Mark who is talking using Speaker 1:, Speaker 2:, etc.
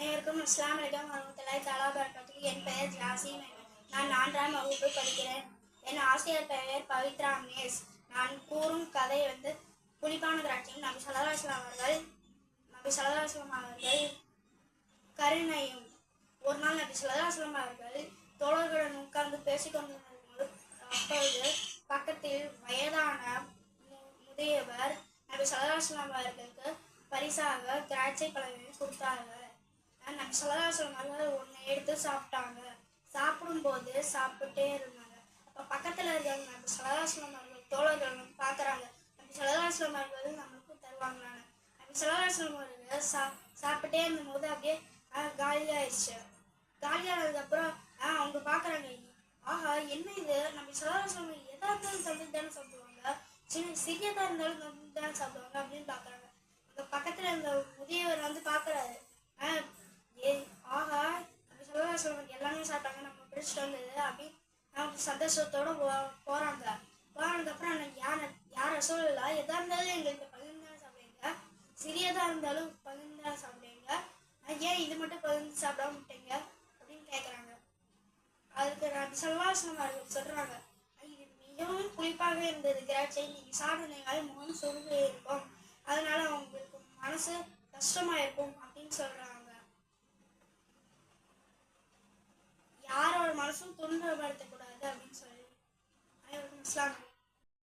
Speaker 1: அனைவருக்கும் அஸ்லாம் வலைக்கம் வரமத்துல்லாய் தலா பரக்கத்துக்கு என் பெயர் ஜாசி நான் நான்காம் வகுப்பு படிக்கிறேன். என் ஆசிரியர் பெயர் பவித்ரா அம்னேஸ் நான் கூறும் கதை வந்து புலிப்பான திராட்சையும் நபி சல்லா அவர்கள் நபி சல்லா அவர்கள் கருணையும் ஒரு நாள் நபி சல்லா அவர்கள் தோழர்களுடன் உட்கார்ந்து பேசிக்கொண்டிருந்தபோது அப்பொழுது பக்கத்தில் வயதான மு- முதியவர் நபி சல்லா அவர்களுக்கு பரிசாக திராட்சை பழங்களை கொடுத்தார்கள். நம்ம சல்லா சொன்னாங்க ஒன்று எடுத்து சாப்பிட்டாங்க. சாப்பிடும்போது சாப்பிட்டே இருந்தாங்க. அப்போ பக்கத்தில் இருக்கிறவங்க நம்ம சல்லா அவர்கள் தோழர்கள் வந்து பார்க்குறாங்க நபி சல்லா இஸ்லாம் அவர்கள் நம்மளுக்கும் தருவாங்களான்னு நபி சல்லா இஸ்லாம் அவர்கள் சா சாப்பிட்டே இருந்தபோது அப்படியே காலியாயிடுச்சு காலியானதுக்கப்புறம் ஆஹ் அவங்க பார்க்குறாங்க ஆஹா என்ன இது? நம்ம சலாசம் எதாக இருந்தாலும் தமிழ் தானே சாப்பிடுவாங்க. சின்ன சிறியதாக இருந்தாலும் தமிழ் தானே சாப்பிடுவாங்க அப்படின்னு பார்க்குறாங்க அந்த பக்கத்தில் இருந்த முதியவர் வந்து பார்க்குறாரு ஆஹ் ஏ ஆஹா நம்ம சலாசம் எல்லாமே அடிச்சுட்டு வந்தது அப்படின்னு அவங்க சந்தோஷத்தோட போ போகிறாங்க போனதுக்கப்புறம் எனக்கு யாரை யாரை சொல்லலை எதா இருந்தாலும் எங்களுக்கு பகிர்ந்து சாப்பிடுங்க சாப்பிடுவீங்க? சிறியதாக இருந்தாலும் பகிர்ந்து சாப்பிடுங்க ஏன் இது மட்டும் பகிர்ந்து சாப்பிடாம விட்டீங்க? அப்படின்னு கேட்குறாங்க அதுக்கு நான் சல்லாஸ்லம் அவர்கள் சொல்றாங்க. இது மிகவும் புளிப்பாக இருந்தது. திராட்சை நீங்க சாப்பிடுங்கள் முகம் சுருங்க இருக்கும். அதனால அவங்களுக்கு மனசு கஷ்டமா இருக்கும் அப்படின்னு சொல்றாங்க. யாரோட தொழில் வாழ்த்தக்கூடாது அப்படின்னு சொல்லி. அனைவருக்கும் இஸ்லாம்